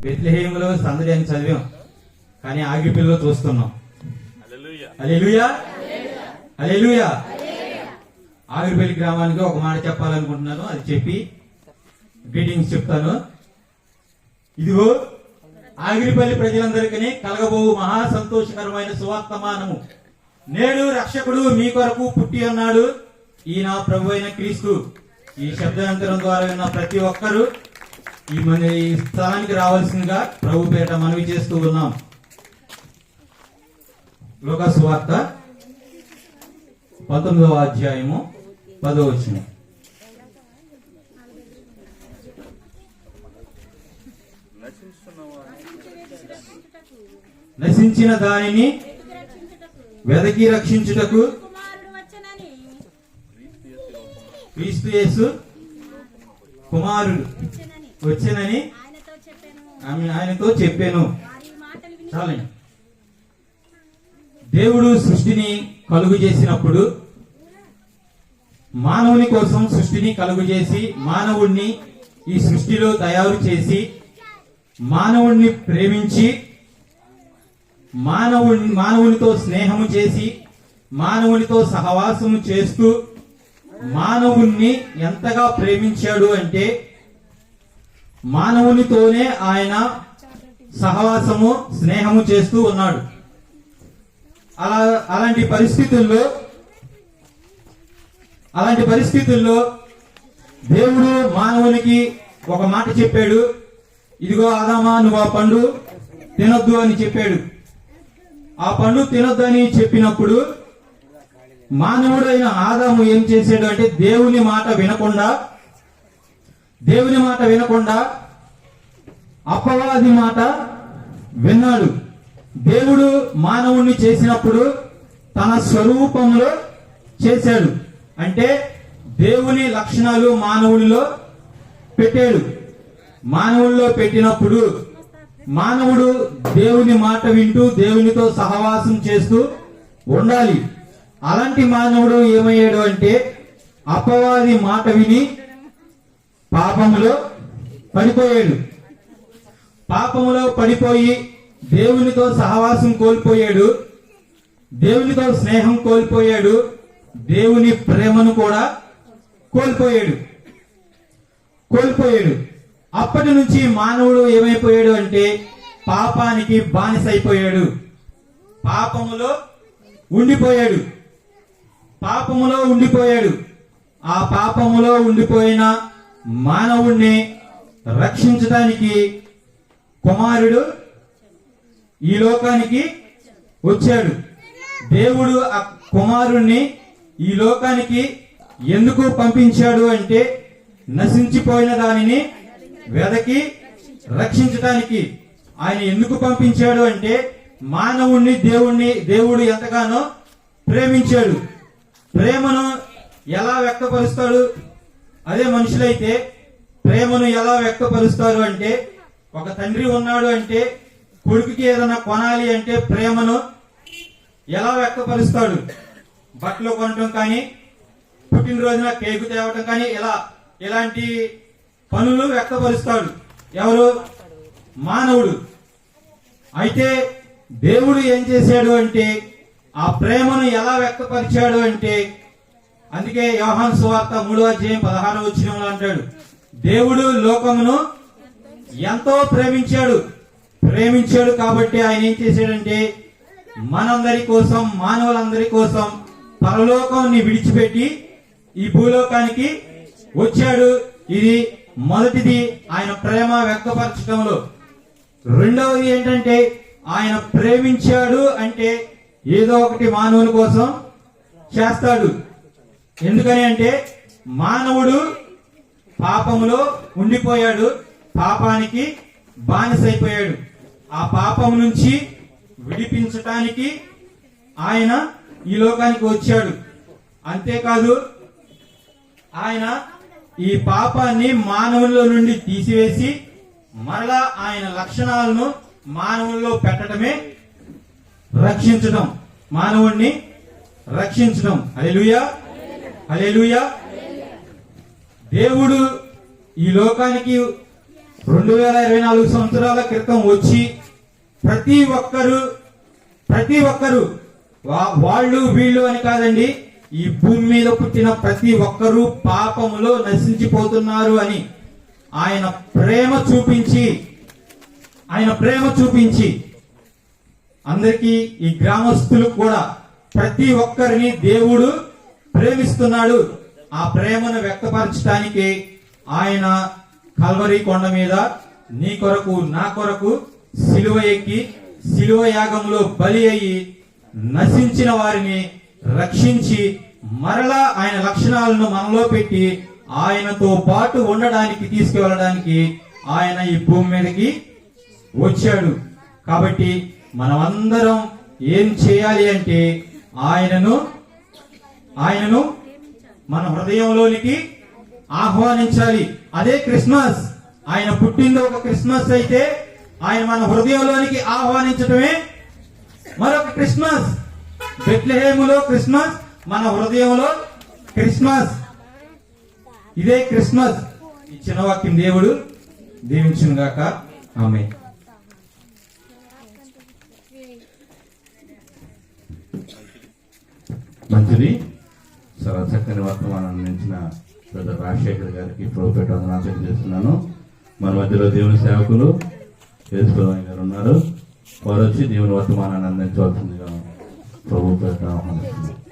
బెత్లహేములో సందడి అని చదివాం. కానీ ఆగిపిల్లో చూస్తున్నాం. అలెలుయా అలెలుయా ఆగిరిపల్లి గ్రామానికి ఒక మాట చెప్పాలనుకుంటున్నాను. అది చెప్పి గ్రీటింగ్స్ చెప్తాను. ఇదిగో ఆగిరిపల్లి ప్రజలందరికీ కలగబోవు మహా సంతోషకరమైన సువార్తమానము. నేడు రక్షకుడు మీ కొరకు పుట్టి ఉన్నాడు. ఈయన ప్రభు అయిన క్రీస్తు. ఈ శబ్దాంతరం ద్వారా విన్న ప్రతి ఒక్కరూ ఈ మన ఈ స్థలానికి రావాల్సిందిగా ప్రభు పేట మనవి చేస్తూ ఉన్నాం. లోక సువార్త పంతొమ్మిదవ అధ్యాయము పదో వచ్చిన నశించిన దానిని వెదకి రక్షించుటకు క్రీస్తు యేసు కుమారుడు. వచ్చనని ఆయనతో చెప్పాను. చాలండి. దేవుడు సృష్టిని కలుగు చేసినప్పుడు మానవుని కోసం సృష్టిని కలుగు చేసి మానవుణ్ణి ఈ సృష్టిలో తయారు చేసి మానవుణ్ణి ప్రేమించి మానవుని మానవునితో స్నేహము చేసి మానవునితో సహవాసము చేస్తూ మానవుణ్ణి ఎంతగా ప్రేమించాడు అంటే మానవునితోనే ఆయన సహవాసము స్నేహము చేస్తూ ఉన్నాడు. అలా అలాంటి పరిస్థితుల్లో అలాంటి పరిస్థితుల్లో దేవుడు మానవునికి ఒక మాట చెప్పాడు. ఇదిగో ఆదామా నువ్వు ఆ పండు తినొద్దు అని చెప్పాడు. ఆ పండు తినొద్దు అని చెప్పినప్పుడు మానవుడైన ఆదాము ఏం చేశాడు అంటే దేవుని మాట వినకుండా దేవుని మాట వినకుండా అపవాది మాట విన్నాడు. దేవుడు మానవుణ్ణి చేసినప్పుడు తన స్వరూపంలో చేశాడు. అంటే దేవుని లక్షణాలు మానవుడిలో పెట్టాడు. మానవుల్లో పెట్టినప్పుడు మానవుడు దేవుని మాట వింటూ దేవునితో సహవాసం చేస్తూ ఉండాలి. అలాంటి మానవుడు ఏమయ్యాడు అంటే అపవాది మాట విని పాపములో పడిపోయాడు. పాపములో పడిపోయి దేవునితో సహవాసం కోల్పోయాడు. దేవునితో స్నేహం కోల్పోయాడు. దేవుని ప్రేమను కూడా కోల్పోయాడు. కోల్పోయాడు. అప్పటి నుంచి మానవుడు ఏమైపోయాడు అంటే పాపానికి బానిసైపోయాడు. పాపములో ఉండిపోయాడు. పాపములో ఉండిపోయాడు. ఆ పాపములో ఉండిపోయిన మానవుణ్ణి రక్షించడానికి కుమారుడు ఈ లోకానికి వచ్చాడు. దేవుడు ఆ కుమారుణ్ణి ఈ లోకానికి ఎందుకు పంపించాడు అంటే నశించిపోయిన దానిని వెదకి రక్షించడానికి ఆయన ఎందుకు పంపించాడు అంటే మానవుణ్ణి దేవుణ్ణి దేవుడు ఎంతగానో ప్రేమించాడు. ప్రేమను ఎలా వ్యక్తపరుస్తాడు? అదే మనుషులైతే ప్రేమను ఎలా వ్యక్తపరుస్తారు అంటే ఒక తండ్రి ఉన్నాడు అంటే కొడుకుకి ఏదైనా కొనాలి అంటే ప్రేమను ఎలా వ్యక్తపరుస్తాడు? బట్టలు కొనటం కానీ పుట్టినరోజున కేకు తేవటం కానీ ఇలా ఇలాంటి పనులు వ్యక్తపరుస్తాడు? ఎవరు? మానవుడు. అయితే దేవుడు ఏం చేశాడు అంటే ఆ ప్రేమను ఎలా వ్యక్తపరిచాడు అంటే అందుకే యోహాన్ సువార్త మూడో అధ్యాయం పదహారో వచ్చినంలో అంటాడు దేవుడు లోకమును ఎంతో ప్రేమించాడు. ప్రేమించాడు కాబట్టి ఆయన ఏం చేశాడంటే మనందరి కోసం మానవులందరి కోసం పరలోకాన్ని విడిచిపెట్టి ఈ భూలోకానికి వచ్చాడు. ఇది మొదటిది ఆయన ప్రేమ వ్యక్తపరచడంలో. రెండవది ఏంటంటే ఆయన ప్రేమించాడు అంటే ఏదో ఒకటి మానవుని కోసం చేస్తాడు. ఎందుకని అంటే మానవుడు పాపములో ఉండిపోయాడు పాపానికి బానిసైపోయాడు. ఆ పాపం నుంచి విడిపించటానికి ఆయన ఈ లోకానికి వచ్చాడు. అంతేకాదు ఆయన ఈ పాపాన్ని మానవుల్లో నుండి తీసివేసి మరలా ఆయన లక్షణాలను మానవుల్లో పెట్టడమే రక్షించడం మానవుణ్ణి రక్షించడం అలెలుయా అలెలుయా దేవుడు ఈ లోకానికి రెండు వేల ఇరవై నాలుగు సంవత్సరాల క్రితం వచ్చి ప్రతి ఒక్కరు ప్రతి ఒక్కరు వా- వాళ్ళు వీళ్ళు అని కాదండి ఈ భూమి మీద పుట్టిన ప్రతి ఒక్కరూ పాపములో నశించిపోతున్నారు అని ఆయన ప్రేమ చూపించి ఆయన ప్రేమ చూపించి అందరికీ ఈ గ్రామస్తులకు కూడా ప్రతి ఒక్కరిని దేవుడు ప్రేమిస్తున్నాడు. ఆ ప్రేమను వ్యక్తపరచడానికి ఆయన కల్వరి కొండ మీద నీ కొరకు నా కొరకు సిలువ ఎక్కి సిలువ యాగంలో బలి అయి నశించిన వారిని రక్షించి మరలా ఆయన లక్షణాలను మనలో పెట్టి ఆయనతో పాటు ఉండడానికి తీసుకువెళ్ళడానికి ఆయన ఈ భూమి మీదకి వచ్చాడు. కాబట్టి మనమందరం ఏం చేయాలి అంటే ఆయనను ఆయనను మన హృదయంలోనికి ఆహ్వానించాలి. అదే క్రిస్మస్. ఆయన పుట్టింది ఒక క్రిస్మస్ అయితే ఆయన మన హృదయంలోనికి ఆహ్వానించటమే మరొక క్రిస్మస్. బెట్లహేములో క్రిస్మస్ మన హృదయంలో క్రిస్మస్. ఇదే క్రిస్మస్. ఇచ్చిన వాక్యం దేవుడు దీవించును గాక ఆమె మంచిది. చక్కని వర్తమానం అందించిన పెద్ద రాజశేఖర్ గారికి ప్రోపేట వందనాలు చేస్తున్నాను మన మధ్యలో దేవుని సేవకులు యేసుప్రభు గారు ఉన్నారు. వారు వచ్చి దేవుని వర్తమానాన్ని అందించవలసిందిగా ప్రభు ఆహ్వానిస్తున్నారు